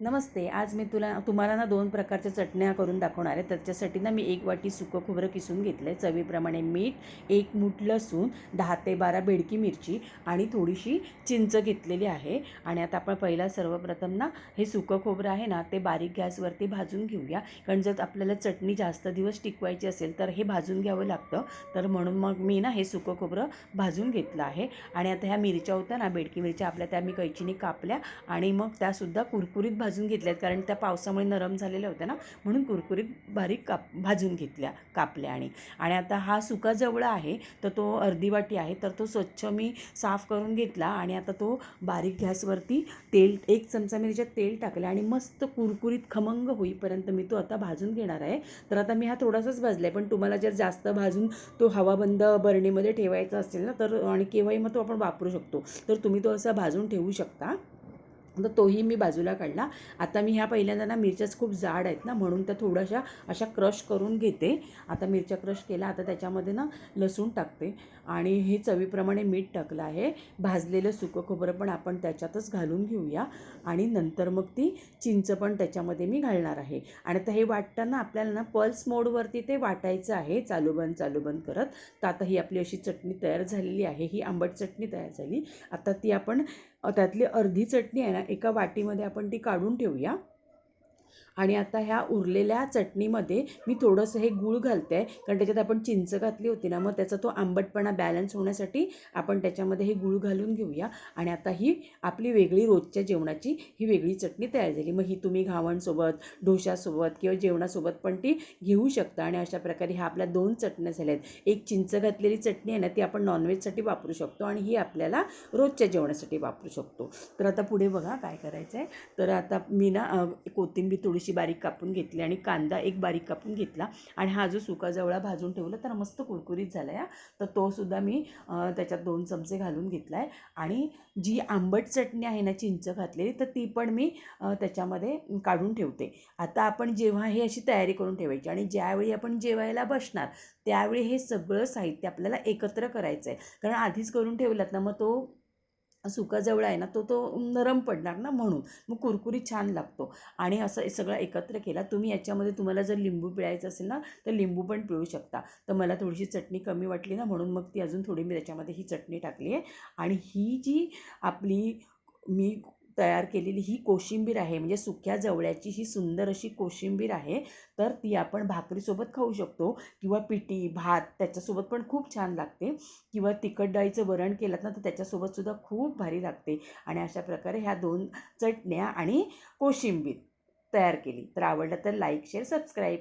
नमस्ते आज मी तुला तुम्हाला ना दोन प्रकारच्या चटण्या करून दाखवणार आहे. त्याच्यासाठी ना मी एक वाटी सुकं खोबरं किसून घेतलं आहे चवीप्रमाणे मीठ एक मूठ लसूण दहा ते बारा बेडकी मिरची आणि थोडीशी चिंच घेतलेली आहे. आणि आता आपण पहिला सर्वप्रथम ना हे सुकं खोबरं आहे ना ते बारीक गॅसवरती भाजून घेऊया. कारण जर आपल्याला चटणी जास्त दिवस टिकवायची असेल तर हे भाजून घ्यावं लागतं. तर म्हणून मग मी ना हे सुकं खोबरं भाजून घेतलं आहे. आणि आता ह्या मिरच्या होत्या ना बेडकी मिरच्या आपल्या त्या मी कैचीने कापल्या आणि मग त्यासुद्धा कुरकुरीत भाज भाजून घेतल्यात कारण त्या पावसामुळे नरम झालेल्या होत्या ना म्हणून कुरकुरीत बारीक काप भाजून घेतल्या कापल्या आणि आणि आता हा सुका जवळा आहे तर तो अर्धी वाटी आहे तर तो स्वच्छ मी साफ करून घेतला आणि आता तो बारीक गॅसवरती तेल एक चमचा मी त्याच्यात तेल टाकलं आणि मस्त कुरकुरीत खमंग होईपर्यंत मी तो आता भाजून घेणार आहे. तर आता मी हा थोडासाच भाजला आहे पण तुम्हाला जर जास्त भाजून तो हवाबंद बरणीमध्ये ठेवायचा असेल ना तर आणि केव्हाही मग तो आपण वापरू शकतो. तर तुम्ही तो असा भाजून ठेवू शकता. तर तोही मी बाजूला काढला. आता मी ह्या पहिल्यांदा ना मिरच्याच खूप जाड आहेत ना म्हणून त्या थोड्याशा अशा क्रश करून घेते. आता मिरच्या क्रश केला आता त्याच्यामध्ये ना लसूण टाकते. आणि हे चवीप्रमाणे मीठ टाकलं आहे. भाजलेलं सुकं खोबरं पण आपण त्याच्यातच घालून घेऊया. आणि नंतर मग ती चिंच पण त्याच्यामध्ये मी घालणार आहे. आणि आता हे वाटताना आपल्याला ना पल्स मोडवरती ते वाटायचं आहे चालू बंद चालू बंद करत. तर आता ही आपली अशी चटणी तयार झालेली आहे. ही आंबट चटणी तयार झाली. आता ती आपण त्यातली अर्धी चटणी आहे ना एका वाटीमध्ये आपण ती काढून ठेवूया. आणि आता ह्या उरलेल्या चटणीमध्ये मी थोडंसं हे गूळ घालते आहे. कारण त्याच्यात आपण चिंच घातली होती ना मग त्याचा तो आंबटपणा बॅलन्स होण्यासाठी आपण त्याच्यामध्ये हे गूळ घालून घेऊया. आणि आता ही आपली वेगळी रोजच्या जेवणाची ही वेगळी चटणी तयार झाली. मग ही तुम्ही घावणसोबत डोशासोबत किंवा जेवणासोबत पण ती घेऊ शकता. आणि अशा प्रकारे ह्या आपल्या दोन चटण्या झाल्या आहेत. एक चिंच घातलेली चटणी आहे ना ती आपण नॉनव्हेजसाठी वापरू शकतो आणि ही आपल्याला रोजच्या जेवणासाठी वापरू शकतो. तर आता पुढे बघा काय करायचं आहे तर आता मी ना कोथिंबीर थोडीशी बारीक कापून घेतली आणि कांदा एक बारीक कापून घेतला आणि हा जो सुका जवळा भाजून ठेवला तर मस्त कुरकुरीत झाला आहे तर तो सुद्धा मी त्याच्यात दोन चमचे घालून घेतला आहे आणि जी आंबट चटणी आहे ना चिंच घातलेली तर ती पण मी त्याच्यामध्ये काढून ठेवते. आता आपण जेव्हा हे अशी तयारी करून ठेवायची आणि ज्यावेळी आपण जेवायला बसणार त्यावेळी हे सगळं साहित्य आपल्याला एकत्र करायचं आहे कारण आधीच करून ठेवलात ना मग तो सुकाजवळ आहे ना तो तो नरम पडणार ना म्हणून. मग कुरकुरी छान लागतो. आणि असं हे सगळं एकत्र केला तुम्ही याच्यामध्ये तुम्हाला जर लिंबू पिळायचं असेल ना तर लिंबू पण पिळू शकता. तर मला थोडीशी चटणी कमी वाटली ना म्हणून मग ती अजून थोडी मी त्याच्यामध्ये ही चटणी टाकली आहे. आणि ही जी आपली मी तयार केलेली ही कोशिंबीर आहे म्हणजे सुक्या जवळ्याची ही सुंदर अशी कोशिंबीर आहे तर ती आपण भाकरीसोबत खाऊ शकतो किंवा पिठी भात त्याच्यासोबत पण खूप छान लागते. किंवा तिखट डाळीचं वरण केलं ना तर त्याच्यासोबतसुद्धा खूप भारी लागते. आणि अशा प्रकारे ह्या दोन चटण्या आणि कोशिंबीर तयार केली. तर आवडलं तर लाईक शेअर सबस्क्राईब.